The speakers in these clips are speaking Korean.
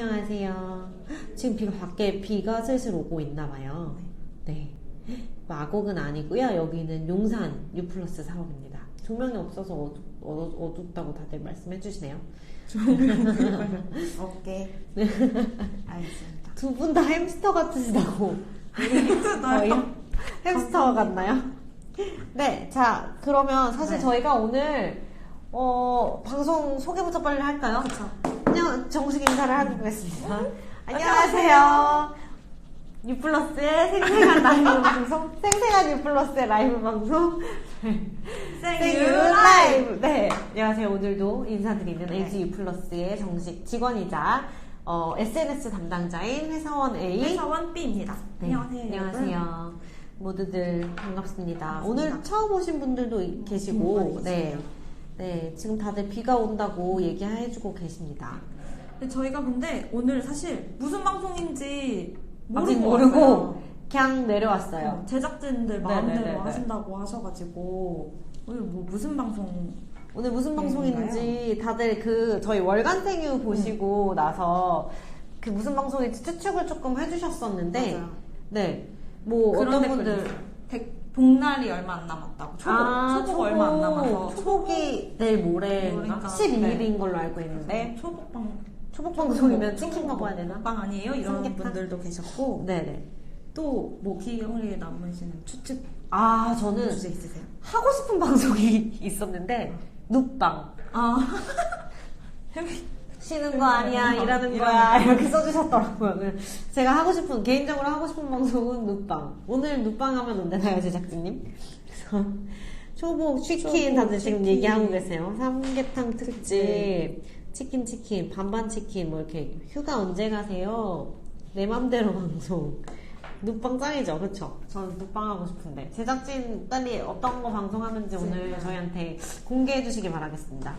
안녕하세요. 지금 비가 밖에 비가 슬슬 오고 있나 봐요. 네. 마곡은 아니고요. 여기는 용산 유플러스 사업입니다. 조명이 없어서 어둡, 어둡, 어둡다고 다들 말씀해 주시네요. 오케이. 알겠습니다. 두 분 다 햄스터 같으시다고. 저희요? 햄스터 같나요? 네, 자, 그러면 사실 네. 저희가 오늘, 어, 방송 소개부터 빨리 할까요? 그쵸. 안녕, 정식 인사를 하겠습니다. 안녕하세요. 유플러스의 생생한 라이브 방송, 생생한 유플러스의 라이브 방송, 생유 라이브. 네, 안녕하세요. 오늘도 인사드리는 네. LG 유플러스의 정식 직원이자 어, SNS 담당자인 회사원 A. 회사원 B입니다. 네, 안녕하세요. 안녕하세요. 모두들 반갑습니다. 오늘 처음 오신 분들도 이- 계시고, 네. 네, 지금 다들 비가 온다고 얘기해주고 계십니다. 근데 저희가 근데 오늘 사실 무슨 방송인지 아직 모르고, 모르고 왔어요. 그냥 내려왔어요. 어, 제작진들 네, 마음대로 네, 네, 네. 하신다고 하셔가지고 오늘 뭐 무슨 방송 오늘 무슨 네, 방송인지 다들 그 저희 월간 생유 보시고 나서 그 무슨 방송인지 추측을 조금 해주셨었는데, 맞아요. 네, 뭐 어떤 분들. 백- 복날이 얼마 안 남았다고 초복 초복 얼마 안 남아서 초복이 내일 모레인가? 모레인가? 12일인 네. 걸로 알고 있는데 초복방 초복 방송이면 치킨 먹어야 되나? 빵 아니에요? 이런 삼계탕? 분들도 계셨고 네네. 또뭐 기억에 남으시는 추측 아 저는 주제 있으세요? 하고 싶은 방송이 있었는데 눕방 아 쉬는 거 아니야 어, 일하는 거야 거. 이렇게 써주셨더라고요. 그래서 제가 하고 싶은 개인적으로 하고 싶은 방송은 눕방. 오늘 눕방 하면 안 되나요 제작진님? 그래서 초복 치킨 다들 지금 치킨. 얘기하고 계세요. 삼계탕 특집, 네. 치킨 치킨, 반반 치킨 뭐 이렇게 휴가 언제 가세요? 내 맘대로 방송. 눕방 짱이죠, 그쵸? 저는 눕방 하고 싶은데 제작진 빨리 어떤 거 방송하는지 오늘 네. 저희한테 공개해 주시기 바라겠습니다.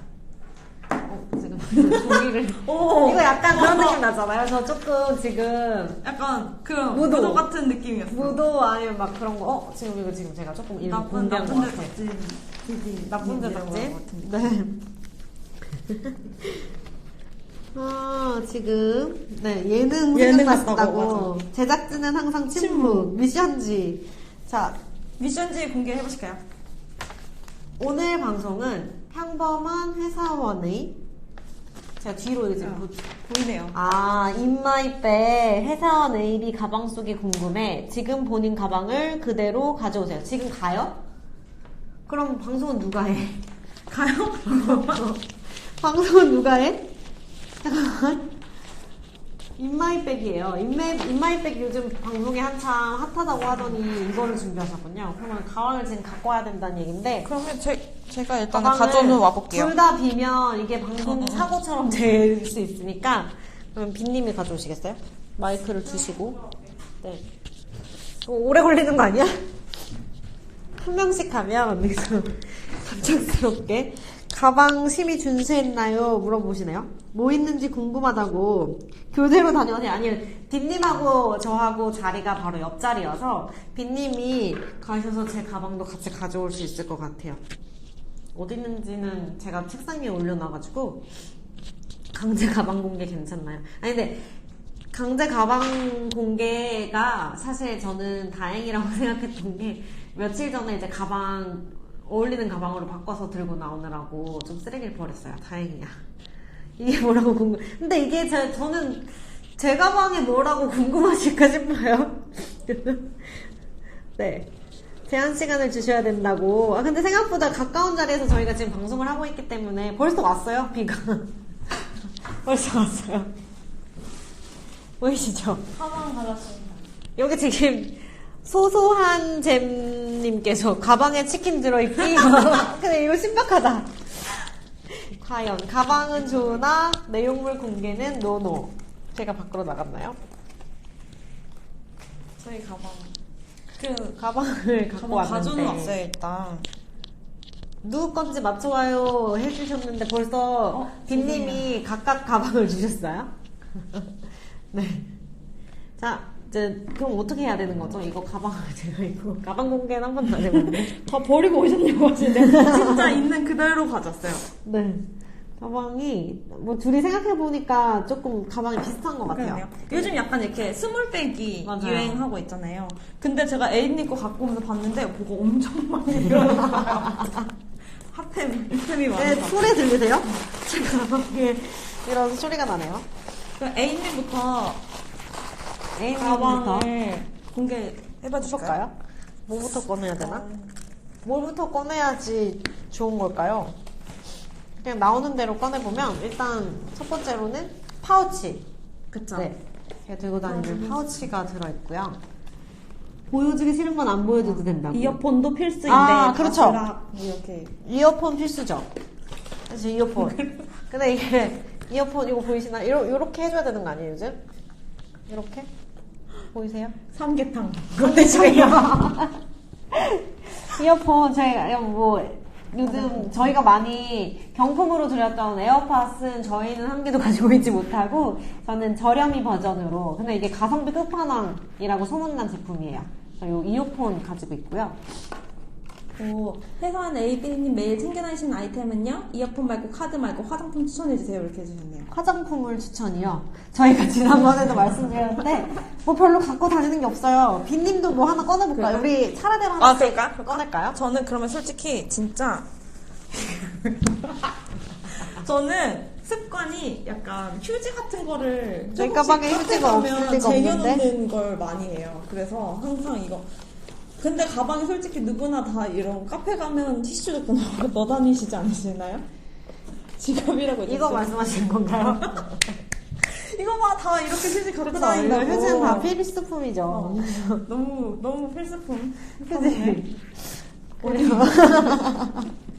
어, 지금 종이를 오! 이거 약간 그런 느낌 나잖아요. 저 조금 지금 약간 그런 무도. 무도, 같은 느낌이었어. 무도 아니면 막 그런 거. 어 지금 이거 지금 제가 조금 일부 나쁜 나쁜. 제작진 TV 나쁜 제작진. 네. 아 지금 네 예능 예능 생각났다고. 제작진은 항상 침묵. 미션지. 자 미션지 공개해 보실까요? 오늘 방송은 평범한 회사원의 제가 뒤로 이제 아. 보, 보이네요. 아, 인마이백 회사원 AB 가방 속이 궁금해. 지금 본인 가방을 그대로 가져오세요. 지금 가요? 그럼 방송은 누가 해? 가요? 방송은 누가 해? 잠깐만. 인마이백이에요. 인마, 인마이백 요즘 방송에 한창 핫하다고 하더니 이거를 준비하셨군요. 그러면 가방을 지금 갖고 와야 된다는 얘기인데. 그러면 제, 제가 가방을 둘다 비면 이게 음, 방송 사고처럼 될 수 있으니까 그럼 빈님이 가져오시겠어요? 마이크를 주시고 네 어, 오래 걸리는 거 아니야? 한 명씩 가면 그래서 갑작스럽게 가방 심의 준수했나요? 물어보시네요. 뭐 있는지 궁금하다고 교대로 다녀오니 아니 빈님하고 저하고 자리가 바로 옆자리여서 빈님이 가셔서 제 가방도 같이 가져올 수 있을 것 같아요. 어디 있는지는 제가 책상 위에 올려놔가지고 강제 가방 공개 괜찮나요? 아니 근데 강제 가방 공개가 사실 저는 다행이라고 생각했던 게 며칠 전에 이제 가방 어울리는 가방으로 바꿔서 들고 나오느라고 좀 쓰레기를 버렸어요. 다행이야. 이게 뭐라고 궁금. 근데 이게 제, 저는 제 가방에 뭐라고 궁금하실까 싶어요. 네. 제한 시간을 주셔야 된다고. 아, 근데 생각보다 가까운 자리에서 저희가 지금 방송을 하고 있기 때문에 벌써 왔어요, 비가. 벌써 왔어요. 보이시죠? 가방 받았습니다. 여기 지금 소소한 잼님께서 가방에 치킨 들어있기? 근데 이거 신박하다. 과연 가방은 좋으나 내용물 공개는 노노. 제가 밖으로 나갔나요? 저희 가방. 그, 가방을 갖고 가방 왔는데 가져는 왔어요, 일단. 누구 건지 맞춰와요 해주셨는데 벌써 어, 빈님이 각각 가방을 주셨어요? 네. 자, 이제 그럼 어떻게 해야 되는 거죠? 이거 가방을 제가 이거 가방 공개는 한 번도 안 해봤는데. 다 버리고 오셨냐고 하시는데. 진짜 있는 그대로 가졌어요. 네. 가방이 뭐 둘이 생각해 보니까 조금 가방이 비슷한 것 같아요. 그러네요. 요즘 약간 이렇게 스몰백이 맞아요. 유행하고 있잖아요. 근데 제가 애인님 거 갖고 오면서 봤는데 뭐가 엄청 많이 들어있어요. 핫템, 핫템이 네, 많아서. 소리 들리세요? 제가 이게 이런 소리가 나네요. 애인님부터 A님부터 가방을 공개해봐 주실까요? 뭐부터 꺼내야 되나? 뭘부터 꺼내야지 좋은 걸까요? 그냥 나오는 대로 꺼내보면 일단 첫 번째로는 파우치. 그쵸. 네. 제가 들고 다니는 파우치가 들어있고요. 보여주기 싫은 건 안 보여줘도 된다고. 이어폰도 필수인데 아, 그렇죠. 이렇게 이어폰 필수죠. 사실 이어폰. 근데 이게 이어폰 이거 보이시나? 이러, 이렇게 해줘야 되는 거 아니에요 요즘? 이렇게 보이세요? 삼계탕. 이어폰 저희가 뭐 요즘 저희가 많이 경품으로 드렸던 에어팟은 저희는 한 개도 가지고 있지 못하고 저는 저렴이 버전으로 근데 이게 가성비 끝판왕이라고 소문난 제품이에요. 저희 이어폰 가지고 있고요. 오, 회사원 AB님 매일 챙겨 다니시는 아이템은요? 이어폰 말고 카드 말고 화장품 추천해주세요. 이렇게 해주셨네요. 화장품을 추천이요. 저희가 지난번에도 말씀드렸는데 뭐 별로 갖고 다니는 게 없어요. 빈님도 뭐 하나 꺼내볼까요? 우리 차례대로 아, 하나씩 그럴까? 꺼낼까요? 저는 그러면 솔직히 진짜 저는 습관이 약간 휴지 같은 거를 내 조금씩 가방에 휴지가 없을 가면 리가 없는데? 쟁여놓는 걸 많이 해요. 그래서 항상 이거 근데 가방에 솔직히 누구나 다 이런 카페 가면 티슈 넣고 넣어 다니시지 않으시나요? 지갑이라고 이거. 말씀하시는 건가요? 이거 봐 다 이렇게 휴지 갖고 그쵸, 다닌다고 휴지는 다 필수품이죠. 어. 너무 너무 필수품 휴지. 그리고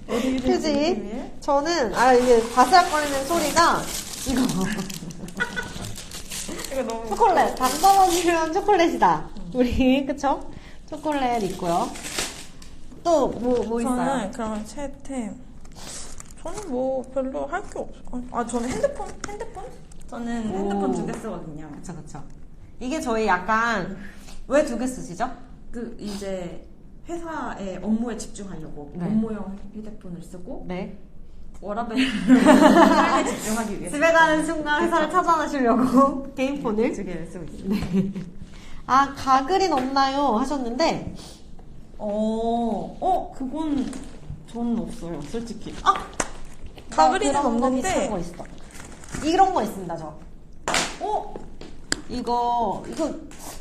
어디 휴지. 저는, 아, 이게 바스락거리는 소리가, 이거. 이거 너무 초콜릿. 당 떨어지면 초콜릿이다. 우리, 그쵸? 초콜릿 있고요. 또, 뭐, 뭐 있어요? 저는 그러면 채템. 저는 뭐 별로 할 게 없어. 아 저는 핸드폰 핸드폰? 저는 오. 핸드폰 두 개 쓰거든요. 그쵸, 그쵸. 이게 저희 약간, 왜 두 개 쓰시죠? 그 이제 회사의 업무에 집중하려고 네. 업무용 휴대폰을 쓰고 네. 워라벨을 삶에 집중하기 위해서 집에 가는 순간 회사를 찾아내시려고 개인폰을. 두 개를 쓰고 있어요. 아, 가글인 없나요? 하셨는데, 어, 어 그건 저는 없어요, 솔직히. 아 가글이는 아, 그런 거 비슷한 없는데. 거 있어. 이런 거 있습니다, 저. 어 이거, 이거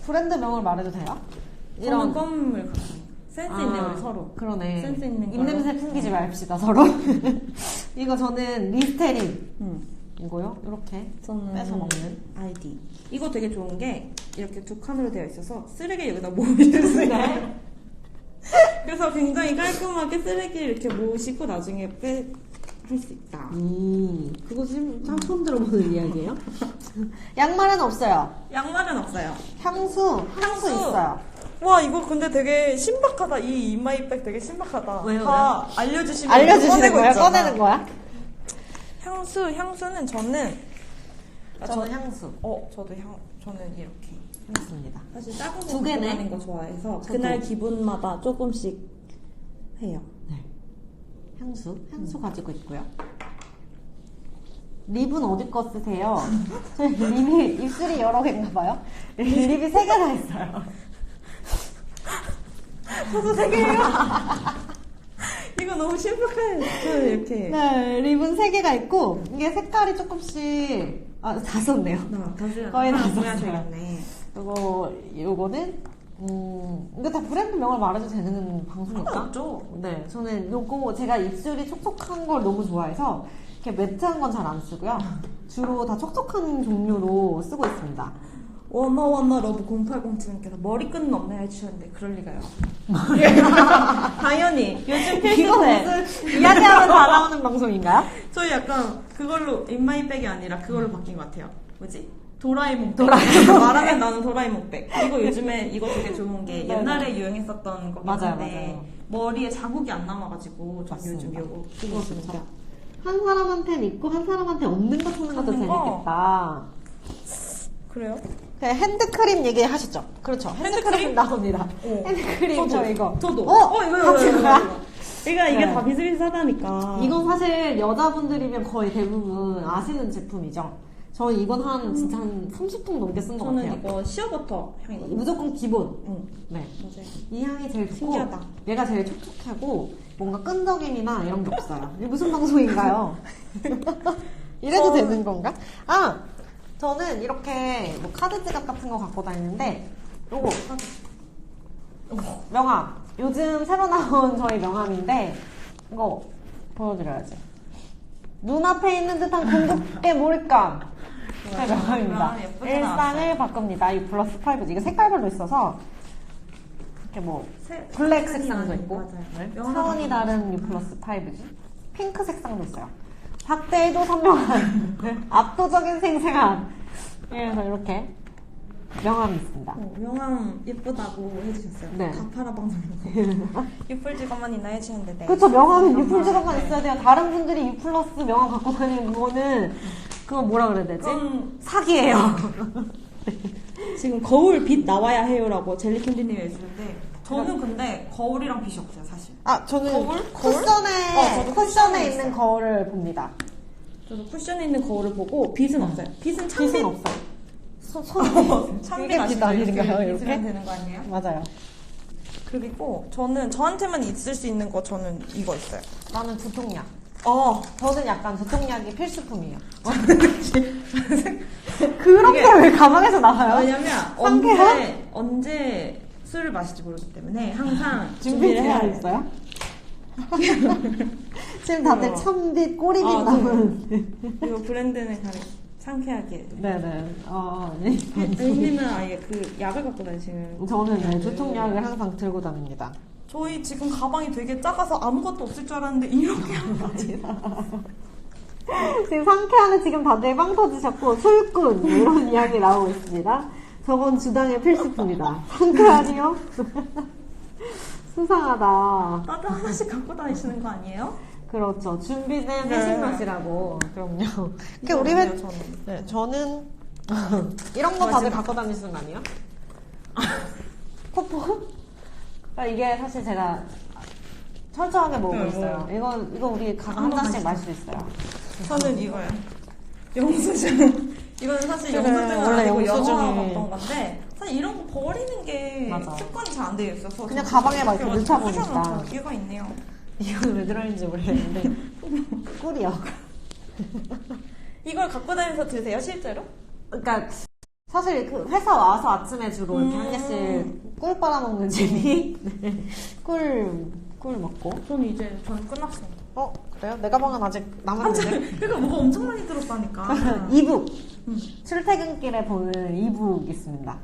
브랜드 명을 말해도 돼요? 저는 껌을 갖고. 센스 있네요, 아, 우리 서로. 그러네. 센스 있는 입냄새 걸로. 풍기지 맙시다, 서로. 이거 저는 리스테린. 음. 이거요? 이렇게. 저는 빼서 먹는. 아이디. 이거 되게 좋은 게 이렇게 두 칸으로 되어 있어서 쓰레기 여기다 수 있어요. 그래서 굉장히 깔끔하게 쓰레기를 이렇게 모으시고 나중에 빼 할 수 있다. 음, 그거 지금 참 처음 들어보는 이야기예요? 양말은 없어요. 양말은 없어요. 향수, 향수, 향수. 있어요. 와 이거 근데 되게 신박하다. 이 이마이백 되게 신박하다. 왜요? 다 알려주시면 알려주시는 거예요? 있잖아. 꺼내는 거야? 향수 향수는 저는 아, 저는 저- 향수. 어 저도 향 저는 이렇게 향수입니다. 사실 작은 거두 개네. 가는 거 좋아해서 저도. 그날 기분마다 조금씩 해요. 향수, 향수 가지고 있고요. 립은 어디 거 쓰세요? 저희 립이 입술이 여러 개인가 봐요. 립이 세 개나 있어요. 저도 세 개예요. 이거 너무 신박해. 저는 이렇게. 네, 립은 세 개가 있고 이게 색깔이 조금씩 아, 다 썼네요. 나 다시 거의 다 하나 썼어요. 이거 이거는 음, 이거 다 브랜드 명을 말해도 되는 방송일까? 상관없죠. 네, 저는 요거 제가 입술이 촉촉한 걸 너무 좋아해서 이렇게 매트한 건 잘 안 쓰고요. 주로 다 촉촉한 종류로 쓰고 있습니다. 워너워너 러브 0807님께서 머리끈은 없나요 해주셨는데 그럴 리가요. 당연히 요즘. 무슨 이야기하면 다 나오는 방송인가요? 저희 약간 그걸로 인마이백이 아니라 그걸로 바뀐 것 같아요. 뭐지? 도라에몽 백. 도라에몽 말하면 나는 도라에몽 백. 이거 요즘에 이거 되게 좋은 게 네, 옛날에 유행했었던 거긴 맞아요, 맞아요. 머리에 자국이 안 남아가지고 전 요즘 이거 쓰고 있습니다. 한 사람한테는 있고 한 사람한테 없는 거 쓰는 것도 거? 재밌겠다. 그래요? 그 핸드크림 얘기하셨죠? 그렇죠. 핸드크림, 핸드크림? 나옵니다. 어. 핸드크림 저도, 저 이거. 저도. 어, 어, 이거, 이거, 거야? 그러니까 이게 네. 다 비슷비슷하다니까. 이건 사실 여자분들이면 거의 대부분 아시는 제품이죠. 저 이건 한 진짜 한 30통 넘게 쓴것 저는 같아요. 이거 시어버터 향이거든요. 무조건 기본. 응, 네. 맞아요. 이 향이 제일 좋고 신기하다. 얘가 제일 촉촉하고 뭔가 끈적임이나 이런 게 없어요. 이게 무슨 방송인가요? 이래도 저- 되는 건가? 아! 저는 이렇게 뭐 카드 지갑 같은 거 갖고 다니는데 요거. 명함. 요즘 새로 나온 저희 명함인데 이거 보여드려야지. 눈앞에 있는 듯한 궁극의 몰입감. 제 명함입니다. 아, 일상을 바꿉니다. 이 플러스 5 이게 색깔별로 있어서 이렇게 뭐 세- 블랙 색상도 있고 맞아요. 네. 차원이 다른 U 플러스 5지. 핑크 색상도 있어요 박대도 선명한 압도적인 생생함 그래서 이렇게 명함이 있습니다 어, 명함 예쁘다고 해주셨어요. 네. 가파라 방송에서. 유플 직업만 있나 해주셨는데. 네. 그쵸 명함은 U 플 명함, 직업만 네. 있어야 돼요 다른 분들이 U 플러스 명함 갖고 다니는 그거는 그건 뭐라 그래야 되지? 그건 사기예요 지금 거울 빛 나와야 해요라고 젤리캔디님이 해주는데 저는 근데 거울이랑 빛이 없어요 사실. 아 저는 거울? 거울? 쿠션에 어, 저도 쿠션에 쿠션에 있어요. 있는 거울을 봅니다 저도 쿠션에 있는 거울을 보고 빛은 없어요. 빛은. 빛은 없어요 손, 손 찬빛 이게 아시죠? 빛 아닌가요 이렇게 되는 거 아니에요? 맞아요 그리고 저는 저한테만 있을 수 있는 거 저는 이거 있어요. 나는 두통약 어. 저는 약간 두통약이 필수품이에요. 그런 게 왜 가방에서 나와요? 왜냐면 상쾌한? 언제 언제 술을 마실지 모르기 때문에 항상 준비를 해야. 있어요? 지금 다들 어. 참빛 꼬리빛 아, 남은. 이거 브랜드는 가장 상쾌하게. 네네. 어, 네. 님은 아예 그 약을 갖고 다니시는. 저는 네, 두통약을 항상 들고 다닙니다. 저희 지금 가방이 되게 작아서 아무것도 없을 줄 알았는데 이렇게 지금 상쾌하는 지금 다들 빵 터지셨고 술꾼 이런 이야기 나오고 있습니다. 저건 주당의 필수품이다. 상쾌하니요? 수상하다. 다들 하나씩 갖고 다니시는 거 아니에요? 그렇죠. 준비된 네. 회식 맛이라고. 그럼요. 그 이거 우리 회, 저는. 네, 저는 이런 거 다들. 갖고 다니시는 거 아니에요? 코포? 그러니까 이게 사실 제가 철저하게 먹고 네, 있어요. 이거 이거 우리 각 한 잔씩. 마실 수 있어요. 저는 이거요. 영수증. 이거는 사실 그래, 영수증은 원래 아니고 영수증이- 영화 봤던 건데 사실 이런 거 버리는 게 맞아. 습관이 잘 안 되어 있어서 그냥 가방에 막 이렇게 넣다 보니까. 저기가 있네요. 이건 왜 들어있는지 모르겠는데 꿀이요. 이걸 갖고 다니면서 드세요 실제로? 그러니까 사실 그 회사 와서 아침에 주로 이렇게 한 음. 개씩 꿀 빨아먹는 재미. 네. 꿀, 꿀 먹고. 저는 이제 저는 끝났어요. 어 그래요? 내 가방은 아직 남았는데. 그러니까 뭐가 엄청 많이 들었다니까. 이북 음. 출퇴근길에 보는 이북 있습니다.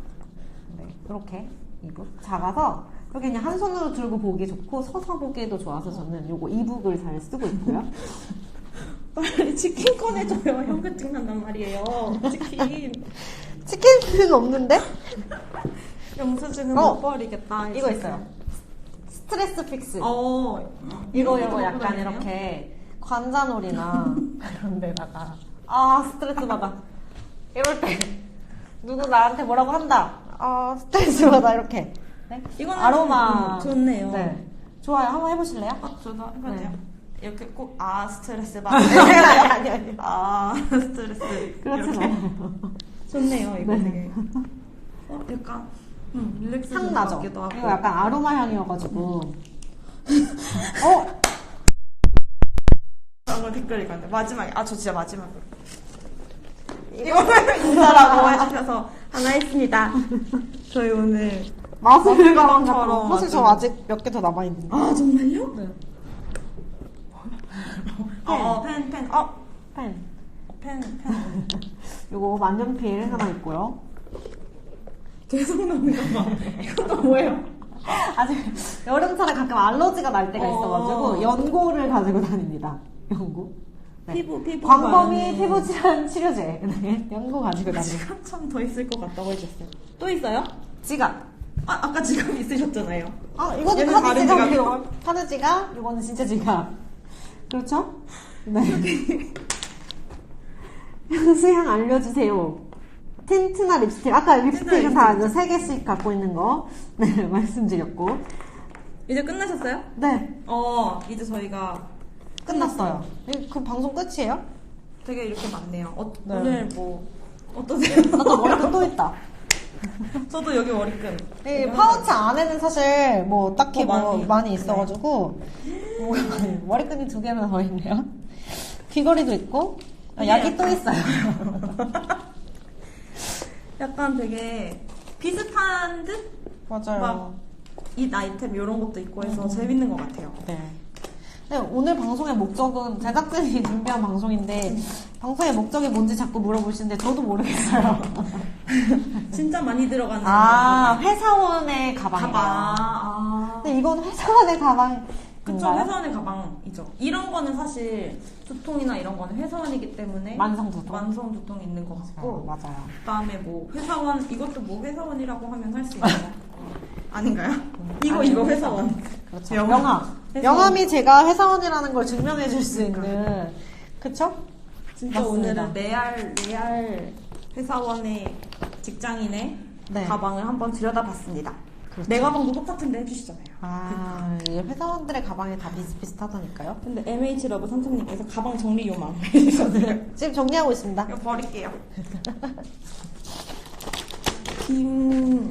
네, 이렇게 이북 작아서 여기 그냥 한 손으로 들고 보기 좋고 서서 보기에도 좋아서 저는 요거 이북을 잘 쓰고 있고요. 빨리 치킨 꺼내줘요. 현금증 난단 말이에요. 치킨. 치킨은 없는데 영수 증은 어. 못 버리겠다. 이거 있어요. 스트레스 픽스. 어. 이거 이거 약간? 이렇게 관자놀이나 그런 데다가 아 스트레스 받아 이럴 때 누구 나한테 뭐라고 한다 아 스트레스 받아 이렇게 네? 이거는 아로마 좀, 음, 좋네요. 네 좋아요 한번 해보실래요? 어, 저도 한번 네. 해요. 이렇게 꼭, 아, 스트레스 받아. 아니 아니 아, 스트레스. 이렇게. 않아요 좋네요, 이거 네. 되게. 어, 약간, 음, 향좀 나죠? 이거 약간 아로마 향이어가지고 어? 아, 댓글 읽었는데. 마지막에. 아, 저 진짜 마지막으로. 이거를 인사라고 해주셔서 하나 했습니다. 저희 오늘. 마술 가방 가방처럼 사실 저 아직 몇 개 더 남아있는데 아, 정말요? 네. 어, 펜, 펜. 어, 펜 펜, 펜. 요거 만년필 하나 있고요 계속 나오는 거 봐. 이것도 뭐예요? 아직 여름철에 가끔 알러지가 날 때가 어. 있어가지고 연고를 가지고 다닙니다. 연고. 네. 피부, 피부. 광범위. 피부 질환 치료제. 네. 연고 가지고 다닙니다. 지갑 참더 있을 것 같다고 해주셨어요. 또 있어요? 지갑. 아, 아까 지갑 있으셨잖아요. 아, 이거는 카드. 지갑이요? 카드 지갑, 이거는 진짜 지갑. 그렇죠? 네. 향수향 알려주세요. 틴트나 립스틱. 아까 립스틱은 다세 개씩 갖고 있는 거. 네, 말씀드렸고. 이제 끝나셨어요? 네. 어, 이제 저희가 끝났어요. 그 방송 끝이에요? 되게 이렇게 많네요. 어, 네. 오늘 뭐 어떠세요? 나도 머리끈 또 있다. 저도 여기 머리끈. 이 파우치 안에는 사실 뭐 딱히 뭐 뭐 많이 많이, 있어가지고 뭐 머리끈이 두 개나 더 있네요. 귀걸이도 있고 아, 약이 또 있어요. 약간 되게 비슷한 듯? 맞아요. 막이 아이템 이런 것도 있고 해서 음. 재밌는 것 같아요. 네. 네, 오늘 방송의 목적은 제작진이 준비한 방송인데 방송의 목적이 뭔지 자꾸 물어보시는데 저도 모르겠어요. 진짜 많이 들어가는 아 회사원의 가방이에요. 가방. 아. 근데 이건 회사원의 가방. 그쵸, 회사원의 가방이죠. 이런 거는 사실 두통이나 이런 거는 회사원이기 때문에 만성 두통. 만성 두통이 있는 것 어, 같고 맞아요. 그다음에 뭐 회사원 이것도 뭐 회사원이라고 하면 할 수 있는 거 아닌가요? 이거 아니요, 이거 회사원. 그렇죠. 영암. 영암. 회사원. 영암이 제가 회사원이라는 걸 증명해 줄 수 있는. 그쵸? 진짜 맞습니다. 오늘은 레알 레알 회사원의 직장인의 네. 가방을 한번 들여다봤습니다. 그렇죠. 내 가방도 똑같은데 해주시잖아요. 아, 이 회사원들의 가방이 다 비슷비슷하다니까요. 근데 MH 러브 삼촌님께서 가방 정리 요망 해주셨어요. 지금 정리하고 있습니다. 이거 버릴게요.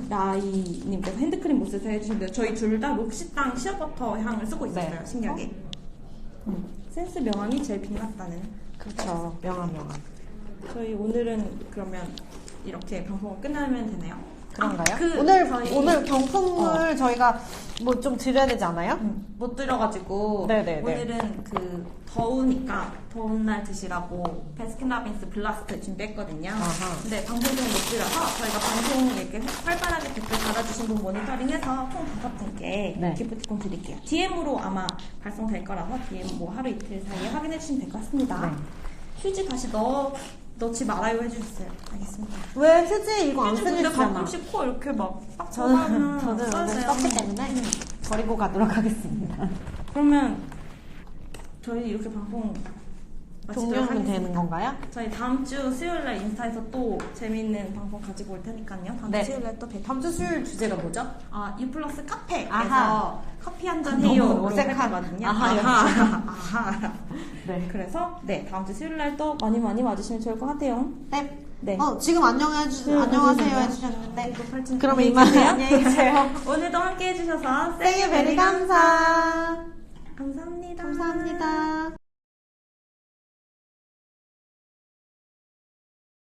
김라이님께서 핸드크림 못 쓰세요 해주셨는데 저희 둘 다 록시땅 시어버터 향을 쓰고 있었어요. 네. 신기하게. 음, 센스 명함이 제일 빛났다는. 그렇죠. 명함, 명함. 저희 오늘은 그러면 이렇게 방송을 끝나면 되나요? 그런가요? 아, 그 오늘, 저희- 오늘 경품을 저희가 뭐 좀 드려야 되지 않아요? 음, 못 들어가지고 네네네. 오늘은 그 더우니까 더운 날 드시라고 베스킨라빈스 블라스트 준비했거든요. 아하. 근데 방송 중에 못 드려서 저희가 방송 이렇게 활발하게 댓글 달아주신 분 모니터링해서 총 다섯 분께 네. 기프티콘 드릴게요. DM으로 아마 발송될 거라서 DM 뭐 하루 이틀 사이에 확인해 주시면 될 것 같습니다. 네. 휴지 다시 넣어 넣지 말아요 해주셨어요. 알겠습니다. 왜 휴지 이거 안 휴지 근데 쓰시잖아. 가끔씩 코 이렇게 막딱 저는, 저는 오늘. 썼기 때문에 음. 버리고 가도록 하겠습니다. 그러면 저희 이렇게 방송 종료하면 하겠습니다. 되는 건가요? 저희 다음 주 수요일 날 인스타에서 또 재밌는 방송 가지고 올 테니까요. 다음 네. 주 수요일 날또 뵐게요. 다음 주 수요일 주제가 뭐죠? 아, 유플러스 카페에서 아하. 커피 한잔 너무 해요. 어색한- 거든요. 아하, 아하. 아하. 네. 그래서 네 다음 주 수요일 날 또 많이 많이 와주시면 좋을 것 같아요. 네. 네. 어, 지금 안녕해 주, 네, 안녕하세요. 해주셨는데. 안녕히 이만. 안녕히 계세요. 오늘도 함께 해주셔서 생일 베리 감사. 감사합니다. 감사합니다.